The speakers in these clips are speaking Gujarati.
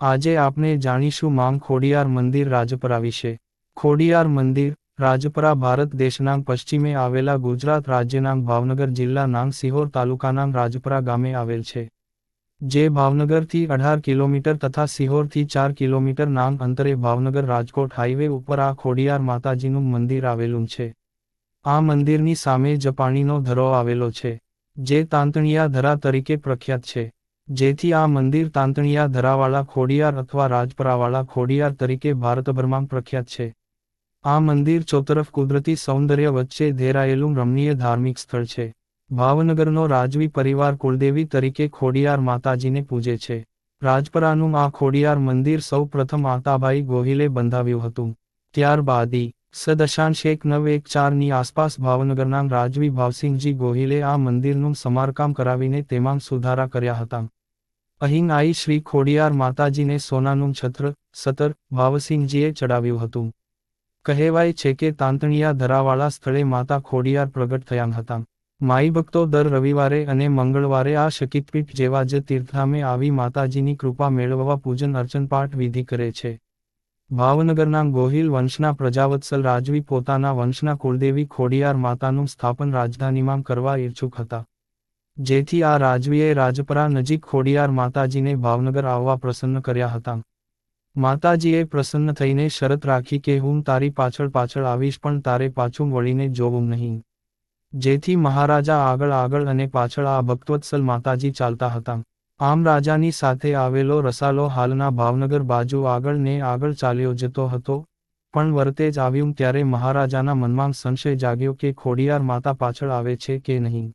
આજે આપણે જાણીશું માંગ ખોડિયાર મંદિર રાજપરા વિશે. ખોડિયાર મંદિર, રાજપરા ભારત દેશના પશ્ચિમે આવેલા ગુજરાત રાજ્યના ભાવનગર જિલ્લાના સિહોર તાલુકાના રાજપરા ગામે આવેલ છે. જે ભાવનગરથી અઢાર કિલોમીટર તથા સિહોરથી ચાર કિલોમીટર નામ અંતરે ભાવનગર રાજકોટ હાઈવે ઉપર આ ખોડિયાર માતાજીનું મંદિર આવેલું છે. આ મંદિરની સામે જ પાણીનો ધરો આવેલો છે, જે તાંતણિયા ધરા તરીકે પ્રખ્યાત છે. જેથી આ મંદિર તાંતણિયા ધરાવાળા ખોડિયાર અથવા રાજપરાવાળા ખોડિયાર તરીકે ભારતભરમાં પ્રખ્યાત છે. આ મંદિર ચોતરફ કુદરતી સૌંદર્ય વચ્ચે ઘેરાયેલું રમણીય ધાર્મિક સ્થળ છે. ભાવનગરનો રાજવી પરિવાર કુળદેવી તરીકે ખોડિયાર માતાજીને પૂજે છે. રાજપરાનું આ ખોડિયાર મંદિર સૌ પ્રથમ આતાભાઈ ગોહિલે બંધાવ્યું હતું. ત્યારબાદી સદશાંશ એક નવ એક ચારની આસપાસ ભાવનગરના રાજવી ભાવસિંહજી ગોહિલે આ મંદિરનું સમારકામ કરાવીને તેમાં સુધારા કર્યા હતા. અહીં આઈ શ્રી ખોડિયાર માતાજીને સોનાનું છત્ર, સતર, ભાવસિંહજીએ ચડાવ્યું હતું. કહેવાય છે કે તાંતણિયા ધરાવાળા સ્થળે માતા ખોડિયાર પ્રગટ થયા હતા. માઈ ભક્તો દર રવિવારે અને મંગળવારે આ શકિતપીઠ જેવા જ તીર્થામે આવી માતાજીની કૃપા મેળવવા પૂજન અર્ચન પાઠ વિધિ કરે છે. ભાવનગરના ગોહિલ વંશના પ્રજાવત્સલ રાજવી પોતાના વંશના કુળદેવી ખોડિયાર માતાનું સ્થાપન રાજધાનીમાં કરવા ઈચ્છુક હતા. જેથી આ રાજવીએ રાજપરા નજીક ખોડિયાર માતાજીને ભાવનગર આવવા પ્રસન્ન કર્યા હતા. માતાજીએ પ્રસન્ન થઈને શરત રાખી કે હું તારી પાછળ પાછળ આવીશ પણ તારે પાછું વળીને જોવું નહીં. જેથી મહારાજા આગળ આગળ અને પાછળ આ ભક્તવત્સલ માતાજી ચાલતા હતા. આમ રાજાની સાથે આવેલો રસાલો હાલના ભાવનગર બાજુ આગળ ને આગળ ચાલ્યો જતો હતો. પણ વરતે જ આવ્યું ત્યારે મહારાજાના મનમાં સંશય જાગ્યો કે ખોડિયાર માતા પાછળ આવે છે કે નહીં.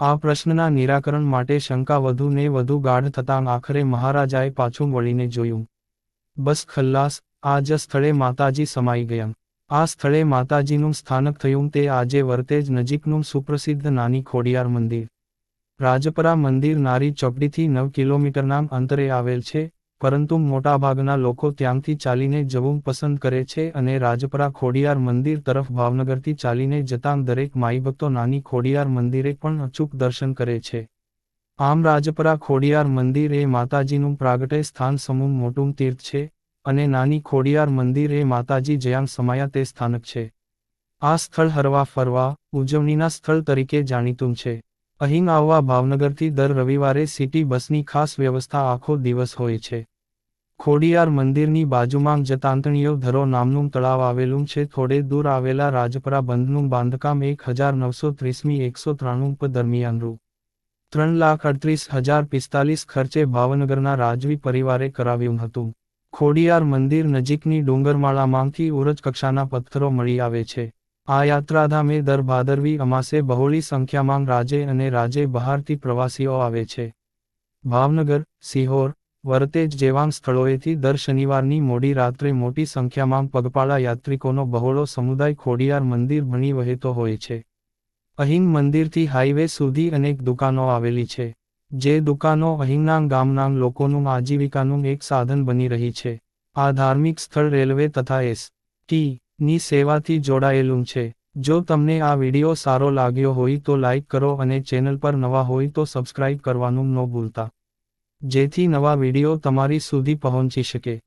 આ પ્રશ્નના નિરાકરણ માટે શંકા વધુ ને વધુ ગાઢ થતાં આખરે મહારાજાએ પાછું વળીને જોયું. બસ ખલ્લાસ આ જ સ્થળે માતાજી સમાઈ ગયા. આ સ્થળે માતાજીનું સ્થાનક થયું તે આજે વરતેજ નજીકનું સુપ્રસિદ્ધ નાની ખોડિયાર મંદિર. રાજપરા મંદિર નારી ચોકડીથી નવ કિલોમીટરના અંતરે આવેલ છે પરંતુ મોટાભાગના લોકો ત્યાંથી ચાલીને જવું પસંદ કરે છે અને રાજપરા ખોડિયાર મંદિર તરફ ભાવનગરથી ચાલીને જતાં દરેક માઈભક્તો નાની ખોડિયાર મંદિરે પણ અચૂક દર્શન કરે છે. આમ રાજપરા ખોડિયાર મંદિર એ માતાજીનું પ્રાગટય સ્થાન સમૂહ મોટું તીર્થ છે અને નાની ખોડિયાર મંદિર એ માતાજી જયાં સમાયા તે સ્થાનક છે. આ સ્થળ હરવા ફરવા, ઉજવણીના સ્થળ તરીકે જાણીતું છે. અહીં આવવા ભાવનગરથી દર રવિવારે સિટી બસની ખાસ વ્યવસ્થા આખો દિવસ હોય છે. ખોડિયાર મંદિરની બાજુમાં જતાંતણીઓ ધરો નામનું તળાવ આવેલું છે. થોડે દૂર આવેલા રાજપરા બંધનું બાંધકામ એક હજાર નવસો ત્રીસમી એકસો ત્રાણું દરમિયાન રૂ. ત્રણ લાખ અડત્રીસ હજાર પિસ્તાલીસ ખર્ચે ભાવનગરના રાજવી પરિવારે કરાવ્યું હતું. ખોડિયાર મંદિર નજીકની ડુંગરમાળામાંથી ઉરજ કક્ષાના પથ્થરો મળી આવે છે. આ યાત્રાધામે દર ભાદરવી અમાસે બહોળી સંખ્યામાં રાજે અને રાજે બહારથી પ્રવાસીઓ આવે છે. ભાવનગર, સિહોર વરતેજ જેવાં સ્થળોએથી દર શનિવારની મોડી રાત્રે મોટી સંખ્યામાં પગપાળા યાત્રિકોનો બહોળો સમુદાય ખોડિયાર મંદિર ભણી વહેતો હોય છે. અહીં મંદિરથી હાઈવે સુધી અનેક દુકાનો આવેલી છે, જે દુકાનો અહીંના ગામના લોકોનું આજીવિકાનું એક સાધન બની રહી છે. આ ધાર્મિક સ્થળ રેલવે તથા એસ. ટી. ની સેવાથી જોડાયેલું છે. જો તમને આ વિડિયો સારો લાગ્યો હોય તો લાઇક કરો અને ચેનલ પર નવા હોય તો સબસ્ક્રાઇબ કરવાનું ન ભૂલતા. જેથી નવા વિડિયો તમારી સુધી પહોંચી શકે.